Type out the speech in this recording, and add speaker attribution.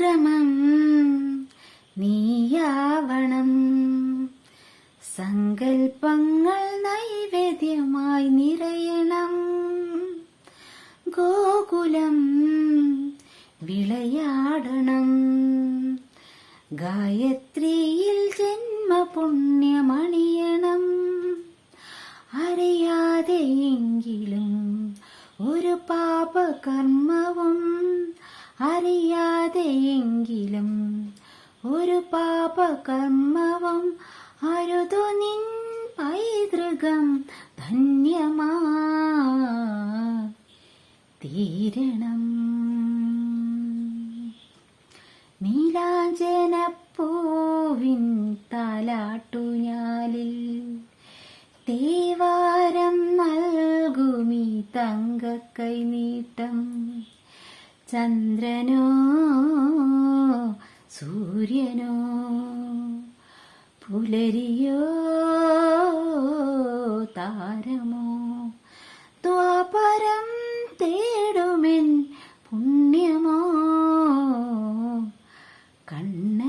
Speaker 1: സംക്രമം നീയാവണം. സങ്കൽപ്പങ്ങൾ നൈവേദ്യമായി നിറയണം. ഗോകുലം വിളയാടണം. ഗായത്രിയിൽ ജന്മപുണ്യമണിയണം. അറിയാതെയെങ്കിലും ഒരു പാപകർമ്മവും അറിയാതെയെങ്കിലും ഒരു പാപകർമ്മവും അരുതു നിൻ പൈതൃകം ധന്യമാ. തീരണം. നീലാഞ്ജനപ്പൂവിൻ താലാട്ടുഞ്ഞാലിൽ തേവാരം നൽകുമീ തങ്കക്കൈ നീട്ടം ചന്ദ്രനോ സൂര്യനോ പുലരിയോ താരമോ? ദ്വാപരം തേടുമെൻ പുണ്യമോ? കണ്ണ